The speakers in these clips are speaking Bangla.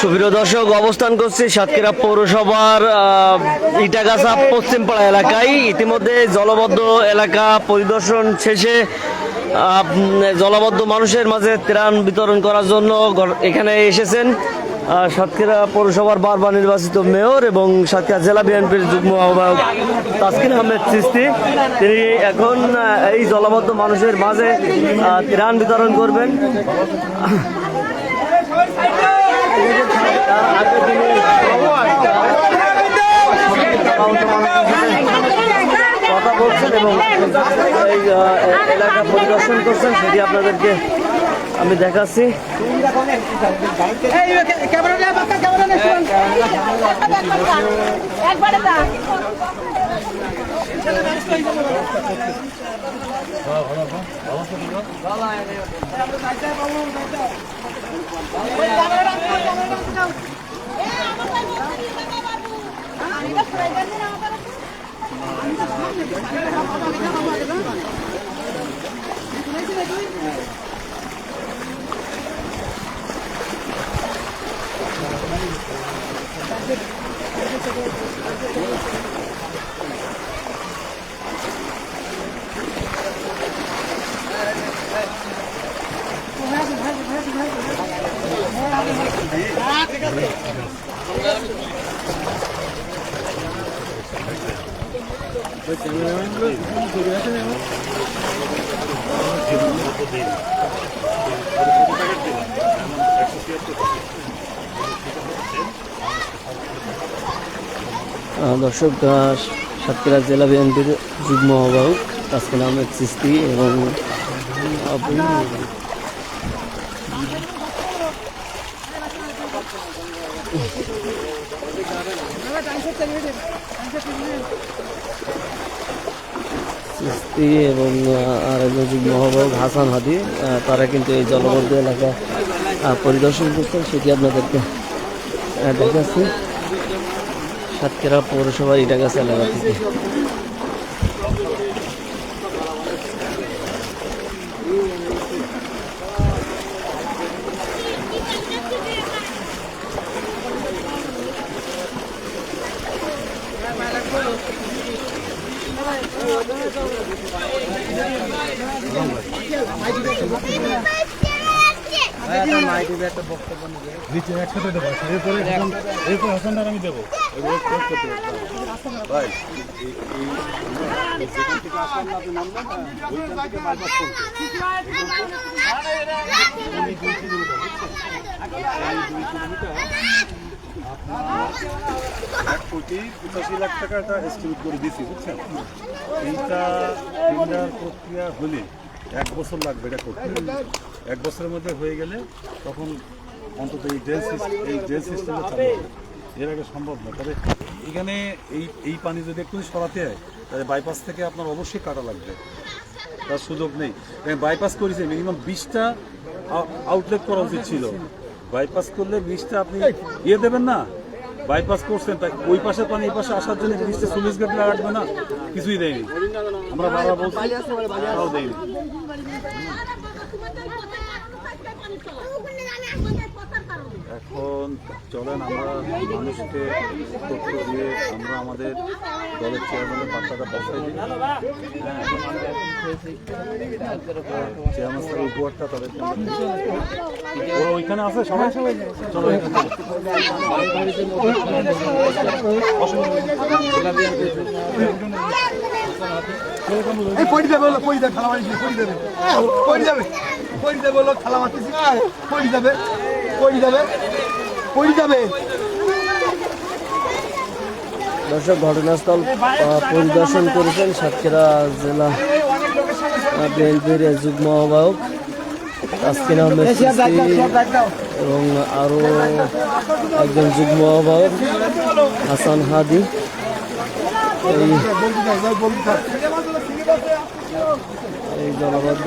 সুপ্রিয় দর্শক, অবস্থান করছি সাতক্ষীরা পৌরসভার ইটাগাছা পশ্চিমপাড়া এলাকায়। ইতিমধ্যে জলবদ্ধ এলাকা পরিদর্শন শেষে জলবদ্ধ মানুষের মাঝে ত্রাণ বিতরণ করার জন্য এখানে এসেছেন সাতক্ষীরা পৌরসভার বারবার নির্বাচিত মেয়র এবং সাতক্ষীরা জেলা বিএনপির যুগ্ম আহ্বায়ক তাসকিন আহমেদ চিস্তি তিনি এখন এই জলবদ্ধ মানুষের মাঝে ত্রাণ বিতরণ করবেন। কথা বলছেন এবং এই এলাকা পরিদর্শন করছেন সেটি আপনাদেরকে আমি দেখাচ্ছি। একবারে দা అంత দর্শক সাতক্ষীরা জেলা বিএনপির যুগ্ম আহ্বায়ক তাসকিন আহমেদ চিস্তি এবং এবং আর একজন যুগ্ম আহ্বায়ক হাসান হাদি তারা কিন্তু এই জলবদ্ধ এলাকা পরিদর্শন করছেন, সেটি আপনাদেরকে দেখাচ্ছি। সাতক্ষীরা পৌরসভা ইটাগাছ এলাকা থেকে। নিচে একসাথে দেবো এরপরে হাসান- এরপর হাসানটার আমি দেবো এক কোটি পঁচাশি লাখ টাকা। একটা এস্টিমেট করে দিয়েছি বুঝছেন এইটা প্রক্রিয়া হলে এক বছর লাগবে এটা করতে এক বছরের মধ্যে হয়ে গেলে তখন অন্তত এই ড্রেন এই ড্রেন সিস্টেমটা চালু এর আগে সম্ভব না। তবে এখানে এই এই পানি যদি একটু সরাতে হয়, তাহলে বাইপাস থেকে আপনার অবশ্যই কাটা লাগবে। তার সুযোগ নেই। বাইপাস করেছে মিনিমাম বিশটা আউটলেট করা উচিত ছিল। বাইপাস করলে বিশটা আপনি ইয়ে দেবেন না। বাইপাস করছেন, তাই ওই পাশে পানি, এই পাশে আসার জন্য বিশটা সুইচ গেট লাগাবে না। কিছুই দেয়নি। আমরা বারবার বলছি, তাও দেয়নি। Aku 拿面粉 এখন চলেন আমরা মানুষকে তথ্য দিয়ে আমরা আমাদের দলের চেয়ারম্যানের বার্তাটা পৌঁছাই দিই চেয়ারম্যান স্যার উপহারটা তাদেরকে ওরা ওইখানে আছে সবাই? সবাই চলো। পড়ি যাবে পড়ি যাবে পড়ি যাবে পড়ি যাবে, পড়ি মারতেছি পড়ি যাবে। পড়ি যাবে? পড়ি যাবে? দর্শক ঘটনাস্থল পরিদর্শন করেছেন সাতক্ষীরা জেলা বিএনপির যুগ্ম আহ্বায়ক তাসকিন আহমেদ এবং আরও একজন যুগ্ম আহ্বায়ক হাসান হাদি। এই এই জলবদ্ধ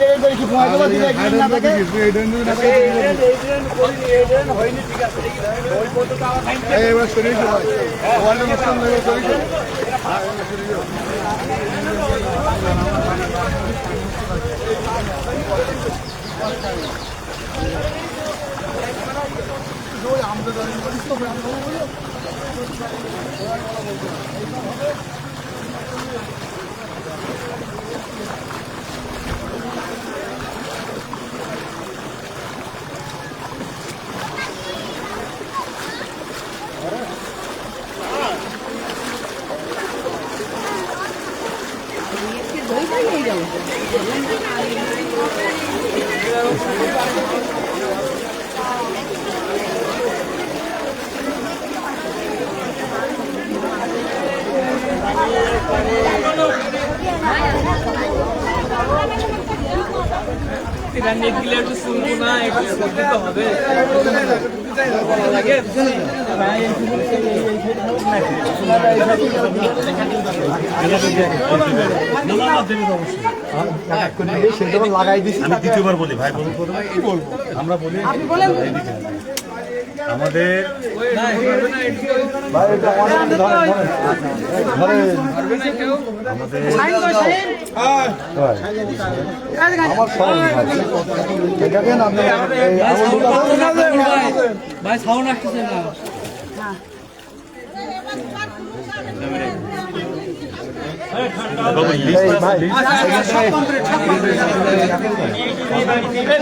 লেভেল করে কি পয়সা দেবো না এবার শরীর ওয়ার্ল্ড মুসলিম লেভেল শরীর সেটা লাগাই দিছি। আমি দ্বিতীয়বার বলি ভাই বলুন। প্রথমে কি বলব? আমরা বলি আপনি না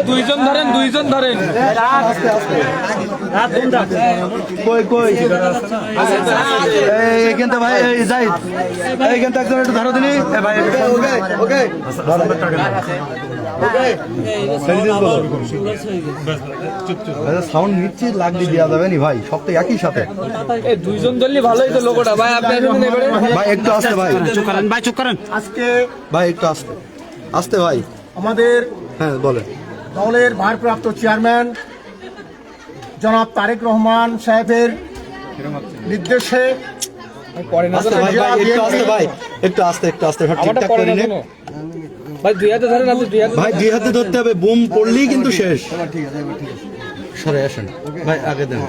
দুইজন ধরেন দুইজন ধরেন। কই কই ভাই ভাই সাউন্ড নিচ্ছি লাগলি দেওয়া যাবে নি ভাই সব তো একই সাথে দুইজন ধরলে ভালোই তো লোকটা ভাই আপনি ভাই একটু আসতে ভাই আজকে ভাই একটু আসতে আসতে ভাই আমাদের হ্যাঁ বলেন দলের ভারপ্রাপ্ত চেয়ারম্যান জনাব তারেক রহমান সাহেবের নির্দেশে আসতে একটু আসতে ভাই একটু আসতে একটু আসতে সব আমারটা ঠিকঠাক করে নে ভাই দুই হাতে ধরেন আপনি দুই হাতে ভাই দুই হাতে ধরতে হবে বুম পড়লেই কিন্তু শেষ। সরে আসেন। ভাই আগে দেন।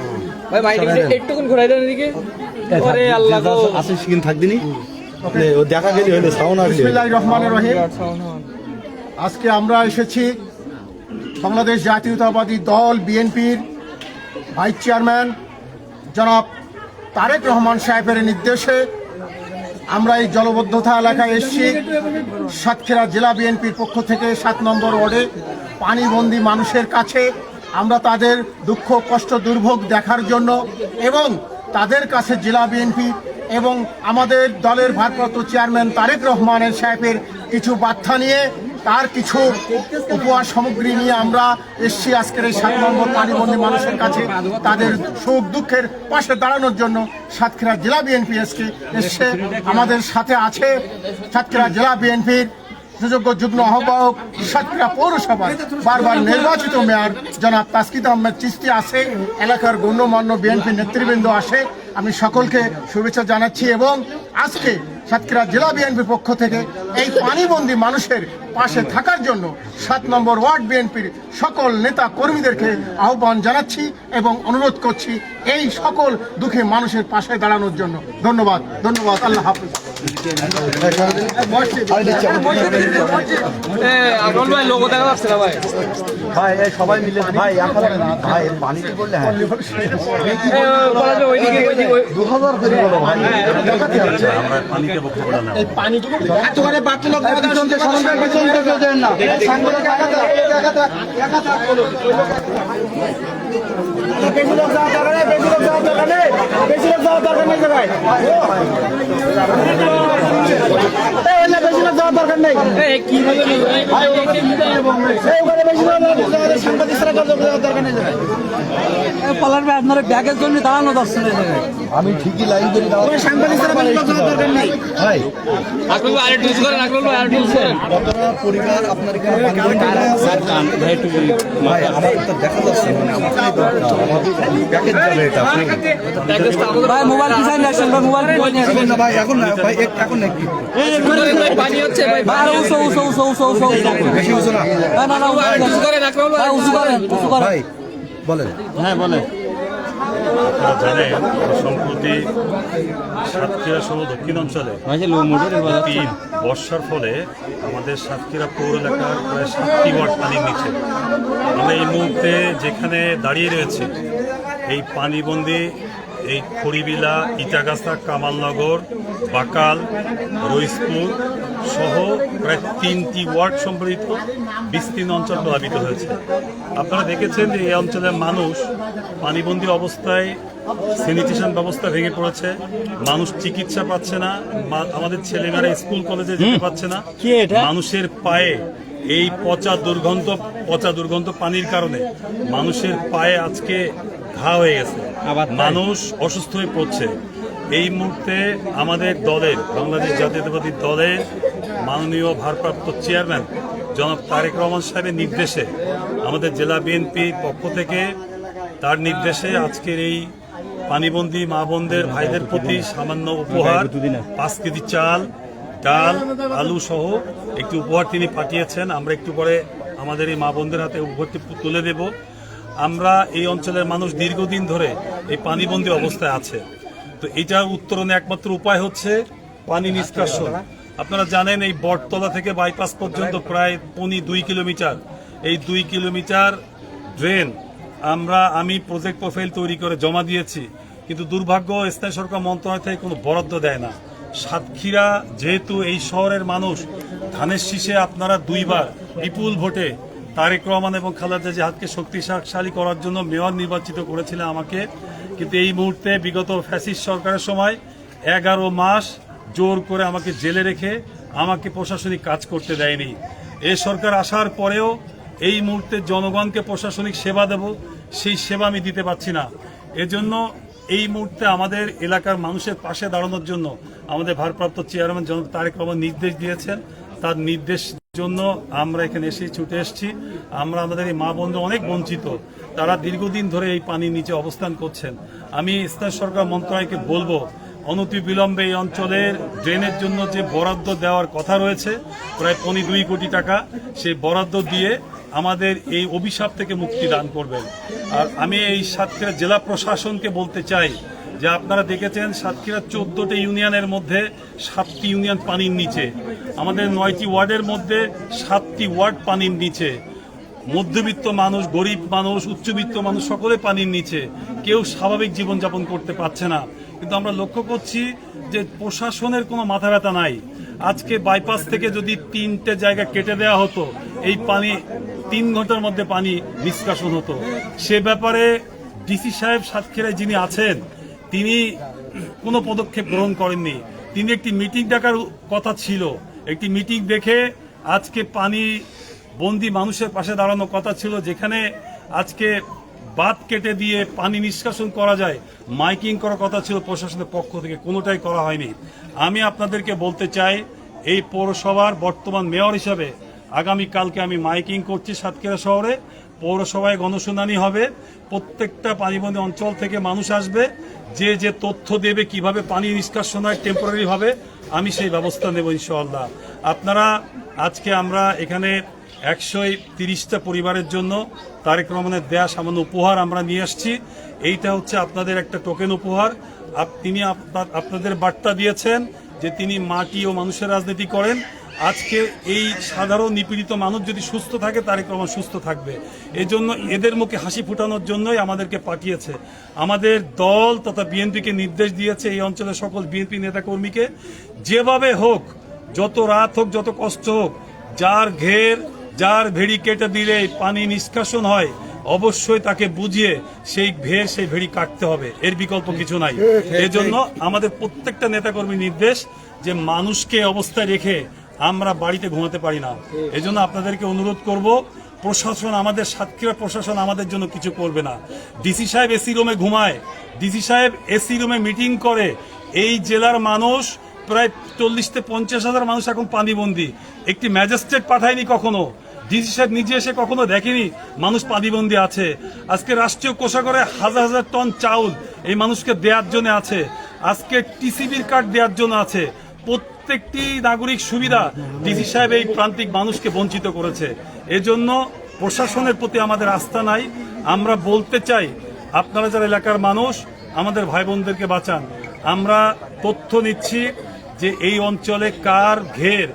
ভাই মাইন্ড একটুকুন ঘুরাই দেন এদিকে। ওরে আল্লাহ গো আসিস কিন থাকদিনি ও দেখা গেলি হলে সাউন্ড আসলে বিসমিল্লাহির রহমানির রহিম। আজকে আমরা এসেছি বাংলাদেশ জাতীয়তাবাদী দল বিএনপির ভাইস চেয়ারম্যান জনাব তারেক রহমান সাহেবের নির্দেশে আমরা এই জলবদ্ধতা এলাকায় এসেছি। সাতক্ষীরা জেলা বিএনপির পক্ষ থেকে সাত নম্বর ওয়ার্ডে পানিবন্দী মানুষের কাছে আমরা তাদের দুঃখ, কষ্ট, দুর্ভোগ দেখার জন্য এবং তাদের কাছে জেলা বিএনপি এবং আমাদের দলের ভারপ্রাপ্ত চেয়ারম্যান তারেক রহমানের সাহেবের কিছু বার্তা নিয়ে তার কিছু উপহার সামগ্রী নিয়ে আমরা এসছি আজকের এই সাত নম্বর পানিবন্দী মানুষের কাছে। তাদের সুখ দুঃখের পাশে দাঁড়ানোর জন্য সাতক্ষীরা জেলা বিএনপি এসছে এসছে। আমাদের সাথে আছে সাতক্ষীরা জেলা বিএনপির সুযোগ্য যুগ্ম আহ্বায়ক সাতক্ষীরা পৌরসভার বারবার নির্বাচিত মেয়র জনাব তাসকিদ আহমেদ চিস্তি আছে এলাকার গণ্যমান্য বিএনপি নেতৃবৃন্দ আসে। আমি সকলকে শুভেচ্ছা জানাচ্ছি এবং আজকে সাতক্ষীরা জেলা বিএনপির পক্ষ থেকে এই পানিবন্দী মানুষের পাশে থাকার জন্য সাত নম্বর ওয়ার্ড বিএনপির সকল নেতা কর্মীদেরকে আহ্বান জানাচ্ছি এবং অনুরোধ করছি এই সকল দুঃখে মানুষের পাশে দাঁড়ানোর জন্য। ধন্যবাদ ধন্যবাদ, আল্লাহ হাফিজ। ভাই সবাই মিলে ভাই এখন ভাই পানিতে পড়লে এ, বলা যায় ওইদিকে ওইদিকে ওই- দু হাজার করে বলো ভাই আমরা পানিতে বক্তব্য নেব পানিটুকু এত করে লোক পিছন থেকে সামনে পিছন দেন না সাংবাদিক একাতে একাতে একাতে বেশি লোক যাওয়ার দরকার নেই বেশি লোক যাওয়ার দরকার নেই আপনার ব্যাগের জন্য দাঁড়ানো যাচ্ছে না আমি ঠিকই লাইন করি পরিবার আপনার দেখা যাচ্ছে মানে মোবাইল মোবাইল এখন না ভাই এখন পানি হচ্ছে ভাই। বেশি না। না না করেন আকরাম ভাই করেন করেন। ভাই বলেন। আপনারা জানেন সম্প্রতি সাতক্ষীরা সহ দক্ষিণ অঞ্চলে বর্ষার ফলে আমাদের সাতক্ষীরা পৌর এলাকার প্রায় সাতটি ওয়ার্ড পানির নিচে। আমরা এই মুহূর্তে যেখানে দাঁড়িয়ে রয়েছে এই পানিবন্দি এই খড়িবিলা ইটাগাছা কামালনগর বাকাল রইসপুর সহ প্রায় তিনটি ওয়ার্ড সম্পর্কিত বিস্তীর্ণ অঞ্চল প্লাবিত হয়েছে। আপনারা দেখেছেন যে এই অঞ্চলের মানুষ পানিবন্দী অবস্থায় স্যানিটেশন ব্যবস্থা ভেঙে পড়েছে। মানুষ চিকিৎসা পাচ্ছে না আমাদের ছেলেমেয়েরা স্কুল কলেজে যেতে পারছে না। মানুষের পায়ে এই পচা দুর্গন্ধ পচা দুর্গন্ধ পানির কারণে মানুষের পায়ে আজকে ঘা হয়ে গেছে। মানুষ অসুস্থ হয়ে পড়ছে। এই মুহূর্তে আমাদের দলের বাংলাদেশ জাতীয়তাবাদী দলের মাননীয় ভারপ্রাপ্ত চেয়ারম্যান জনাব তারেক রহমান সাহেবের নির্দেশে আমাদের জেলা বিএনপি পক্ষ থেকে তার নির্দেশে আজকের এই পানিবন্দি মা বোনদের ভাইদের প্রতি সামান্য উপহার পাঁচ কেজি চাল ডাল আলু সহ একটি উপহার তিনি পাঠিয়েছেন। আমরা একটু পরে আমাদের এই মা বোনদের হাতে উপহারটি তুলে দেব। আমরা এই অঞ্চলের মানুষ দীর্ঘদিন ধরে এই পানিবন্দী অবস্থায় আছে। তো এটার উত্তরণে একমাত্র উপায় হচ্ছে পানি নিষ্কাশন। আপনারা জানেন এই বটতলা থেকে বাইপাস পর্যন্ত প্রায় পনি দুই কিলোমিটার। এই দুই কিলোমিটার ড্রেন আমরা, আমি প্রজেক্ট প্রোফাইল তৈরি করে জমা দিয়েছি। কিন্তু দুর্ভাগ্য স্থানীয় সরকার মন্ত্রণালয় থেকে কোনো বরাদ্দ দেয় না। সাতক্ষীরা যেহেতু এই শহরের মানুষ, ধানের শীষে আপনারা দুইবার বিপুল ভোটে তারেক রহমান এবং খালেদা জিহাদকে শক্তিশালী করার জন্য মেয়র নির্বাচিত করেছিলেন আমাকে। কিন্তু এই মুহূর্তে বিগত ফ্যাসিস সরকারের সময় এগারো মাস জোর করে আমাকে জেলে রেখে আমাকে প্রশাসনিক কাজ করতে দেয়নি। এ সরকার আসার পরেও এই মুহূর্তে জনগণকে প্রশাসনিক সেবা দেব, সেই সেবা আমি দিতে পারছি না। এজন্য এই মুহূর্তে আমাদের এলাকার মানুষের পাশে দাঁড়ানোর জন্য আমাদের ভারপ্রাপ্ত চেয়ারম্যান জনক তারেক রহমান নির্দেশ দিয়েছেন। তার নির্দেশ জন্য আমরা এখানে এসে ছুটে এসেছি। আমরা আমাদের এই মা বন্ধু অনেক বঞ্চিত। তারা দীর্ঘদিন ধরে এই পানির নিচে অবস্থান করছেন। আমি স্থানীয় সরকার মন্ত্রণালয়কে বলব অনতি বিলম্বে এই অঞ্চলের ড্রেনের জন্য যে বরাদ্দ দেওয়ার কথা রয়েছে, প্রায় পনি দুই কোটি টাকা, সেই বরাদ্দ দিয়ে আমাদের এই অভিশাপ থেকে মুক্তি দান করবেন। আর আমি এই সাতক্ষীরা জেলা প্রশাসনকে বলতে চাই যে আপনারা দেখেছেন সাতক্ষীরা চোদ্দটি ইউনিয়নের মধ্যে সাতটি ইউনিয়ন পানির নিচে। আমাদের নয়টি ওয়ার্ডের মধ্যে সাতটি ওয়ার্ড পানির নিচে। মধ্যবিত্ত মানুষ, গরিব মানুষ, উচ্চবিত্ত মানুষ সকলে পানির নিচে। কেউ স্বাভাবিক জীবনযাপন করতে পারছে না। কিন্তু আমরা লক্ষ্য করছি যে প্রশাসনের কোনো মাথা ব্যথা নাই। আজকে বাইপাস থেকে যদি তিনটে জায়গা কেটে দেওয়া হতো, এই পানি তিন ঘণ্টার মধ্যে পানি নিষ্কাশন হতো। সে ব্যাপারে ডিসি সাহেব সাতক্ষীরায় যিনি আছেন তিনি কোনো পদক্ষেপ গ্রহণ করেননি। তিনি একটি মিটিং ডাকার কথা ছিল। একটি মিটিং দেখে আজকে পানি বন্দি মানুষের পাশে দাঁড়ানো কথা ছিল, যেখানে আজকে বাদ কেটে দিয়ে পানি নিষ্কাশন করা যায়, মাইকিং করার কথা ছিল প্রশাসনের পক্ষ থেকে, কোনোটাই করা হয়নি। আমি আপনাদেরকে বলতে চাই, এই পৌরসভার বর্তমান মেয়র হিসাবে আগামীকালকে আমি মাইকিং করছি সাতক্ষীরা শহরে। পৌরসভায় গণশুনানি হবে। প্রত্যেকটা পানিবন্দী অঞ্চল থেকে মানুষ আসবে। যে যে তথ্য দেবে, কীভাবে পানি নিষ্কাশন হয় টেম্পোরারি হবে আমি সেই ব্যবস্থা নেব ইনশাআল্লাহ। আপনারা, আজকে আমরা এখানে একশো তিরিশটা পরিবারের জন্য তারেক রহমানের দেয়া সামান্য উপহার আমরা নিয়ে আসছি। এইটা হচ্ছে আপনাদের একটা টোকেন উপহার। তিনি আপনাদের বার্তা দিয়েছেন যে তিনি মাটি ও মানুষের রাজনীতি করেন। আজকে এই সাধারণ নিপীড়িত মানুষ যদি সুস্থ থাকে তারেক রহমান সুস্থ থাকবে। এই জন্য এদের মুখে হাসি ফুটানোর জন্যই আমাদেরকে পাঠিয়েছে। আমাদের দল তথা বিএনপিকে নির্দেশ দিয়েছে এই অঞ্চলের সকল বিএনপি নেতাকর্মীকে, যেভাবে হোক, যত রাত হোক, যত কষ্ট হোক, যার ঘের, যার ভেড়ি কেটে দিলে পানি নিষ্কাশন হয়, অবশ্যই তাকে বুঝিয়ে সেই ভেড় সেই ভেড়ি কাটতে হবে। এর বিকল্প কিছু নাই। এজন্য আমাদের প্রত্যেকটা নেতাকর্মী নির্দেশ যে মানুষকে অবস্থায় রেখে আমরা বাড়িতে ঘুমাতে পারি না। এজন্য আপনাদেরকে অনুরোধ করব, প্রশাসন আমাদের সাতক্ষীরা প্রশাসন আমাদের জন্য কিছু করবে না। ডিসি সাহেব এসি রুমে ঘুমায়। ডিসি সাহেব এসি রুমে মিটিং করে। এই জেলার মানুষ প্রায় চল্লিশ থেকে পঞ্চাশ হাজার মানুষ এখন পানিবন্দী। একটি ম্যাজিস্ট্রেট পাঠায়নি কখনো। ডিসি সাহেব নিজে এসে কখনো দেখেনি মানুষ পানিবন্দী আছে। আজকে রাষ্ট্রীয় কোষাগারে হাজার হাজার টন চাউল এই মানুষকে দেওয়ার জন্য আছে। আজকে টিসিবির কার্ড দেওয়ার জন্য আছে। প্রত্যেকটি নাগরিক সুবিধা ডিসি সাহেব এই প্রান্তিক মানুষকে বঞ্চিত করেছে। এজন্য প্রশাসনের প্রতি আমাদের আস্থা নাই। আমরা বলতে চাই, আপনারা যারা এলাকার মানুষ, আমাদের ভাই বোনদেরকে বাঁচান। আমরা তথ্য নিচ্ছি যে এই অঞ্চলে কার ঘের,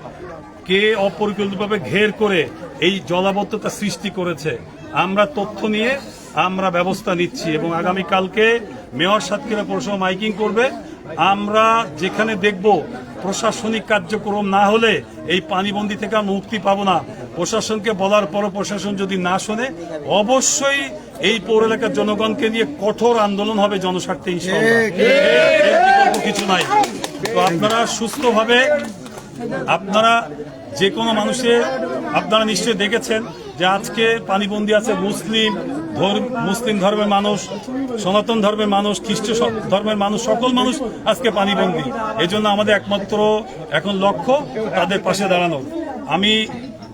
কে অপরিকল্পিতভাবে ঘের করে এই জলাবদ্ধতা সৃষ্টি করেছে। আমরা তথ্য নিয়ে আমরা ব্যবস্থা নিচ্ছি এবং আগামীকালকে মেয়র সাতক্ষীরা পৌরসভা মাইকিং করবে। আমরা যেখানে দেখব প্রশাসনিক কার্যক্রম না হলে এই পানিবন্দি থেকে আমরা মুক্তি পাবো না। প্রশাসনকে বলার পরও প্রশাসন যদি না শোনে অবশ্যই এই পৌর এলাকার জনগণকে নিয়ে কঠোর আন্দোলন হবে জনস্বার্থে কিছু নাই। তো আপনারা সুস্থভাবে আপনারা যে কোনো মানুষের আপনারা নিশ্চয়ই দেখেছেন যে আজকে পানিবন্দী আছে মুসলিম ধর্ম- মুসলিম ধর্মের মানুষ, সনাতন ধর্মের মানুষ, খ্রিস্ট ধর্মের মানুষ, সকল মানুষ আজকে পানিবন্দী। এই জন্য আমাদের একমাত্র এখন লক্ষ্য তাদের পাশে দাঁড়ানো। আমি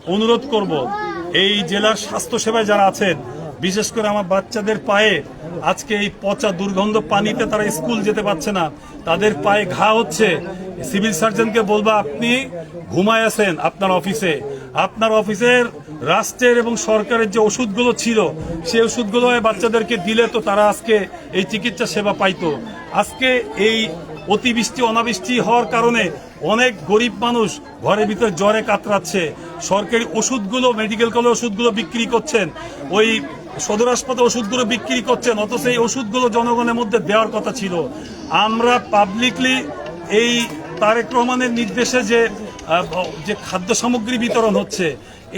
অনুরোধ করব, এই জেলার স্বাস্থ্য সেবায় যারা আছেন, বিশেষ করে আমার বাচ্চাদের পায়ে আজকে এই পচা দুর্গন্ধ পানিতে তারা স্কুল যেতে পারছে না। তাদের পায়ে ঘা হচ্ছে। সিভিল সার্জনকে বলব, আপনি ঘুমায় আছেন আপনার অফিসে। আপনার অফিসের রাষ্ট্রের এবং সরকারের যে ওষুধগুলো ছিল সেই ওষুধগুলো বাচ্চাদেরকে দিলে তো তারা আজকে এই চিকিৎসা সেবা পাইতো। আজকে এই অতিবৃষ্টি, অনাবৃষ্টি হওয়ার কারণে অনেক গরিব মানুষ ঘরের ভিতরে জ্বরে কাতরাচ্ছে। সরকারি ওষুধগুলো, মেডিকেল কলেজ ওষুধগুলো বিক্রি করছেন। ওই সদর হাসপাতাল ওষুধগুলো বিক্রি করছেন, অথচ এই ওষুধগুলো জনগণের মধ্যে দেওয়ার কথা ছিল। আমরা পাবলিকলি এই তারেক রহমানের নির্দেশে যে যে খাদ্য সামগ্রী বিতরণ হচ্ছে,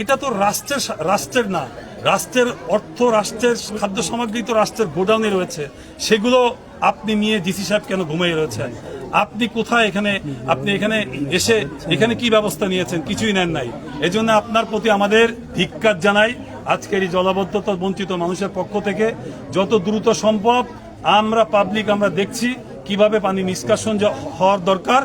এটা তো রাষ্ট্রের রাষ্ট্রের না। রাষ্ট্রের অর্থ, রাষ্ট্রের খাদ্য সামগ্রী তো রাষ্ট্রের গোডাউনে রয়েছে। সেগুলো আপনি নিয়ে ডিসি সাহেব কেন ঘুমিয়ে রয়েছেন? আপনি কোথায় এখানে, আপনি এখানে এসে এখানে কি ব্যবস্থা নিয়েছেন? কিছুই নেন নাই। এজন্য আপনার প্রতি আমাদের ধিক্কার জানাই। আজকের এই জলাবদ্ধতা বঞ্চিত মানুষের পক্ষ থেকে যত দ্রুত সম্ভব আমরা পাবলিক আমরা দেখছি কীভাবে পানি নিষ্কাশন হওয়ার দরকার।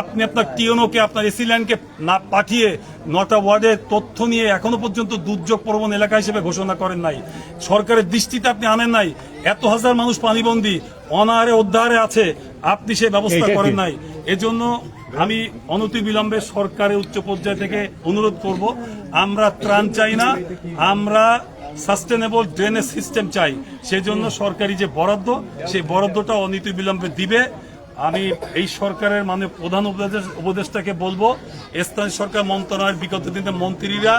আপনি আপনার টিওনোকে আপনার এসিল্যান্ডকে না পাঠিয়ে নটা ওয়ার্ডের তথ্য নিয়ে এখনও পর্যন্ত দুর্যোগ প্রবণ এলাকা হিসেবে ঘোষণা করেন নাই। সরকারের দৃষ্টিতে আপনি আনেন নাই। এত হাজার মানুষ পানিবন্দী অনাহারে উদ্ধারে আছে। আপনি সে ব্যবস্থা করেন নাই। এজন্য আমি অনতি বিলম্বে সরকারের উচ্চ পর্যায় থেকে অনুরোধ করব আমরা ত্রাণ চাই না আমরা সাস্টেনেবল ড্রেনেজ সিস্টেম চাই। সেজন্য সরকারি যে বরাদ্দ সেই বরাদ্দটা অনীতি বিলম্বে দিবে। আমি এই সরকারের মানে প্রধান উপদেশ উপদেষ্টাকে বলব স্থানীয় সরকার মন্ত্রণালয়ের বিগত দিনে মন্ত্রীরা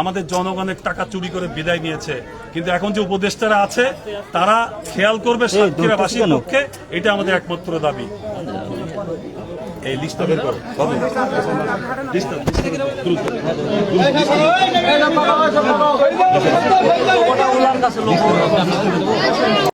আমাদের জনগণের টাকা চুরি করে বিদায় নিয়েছে। কিন্তু এখন যে উপদেষ্টারা আছে তারা খেয়াল করবে সাতক্ষীরাবাসীর পক্ষে এটা আমাদের একমাত্র দাবি। এই লিস্টটা বের করো কবে লিস্টটা দ্রুত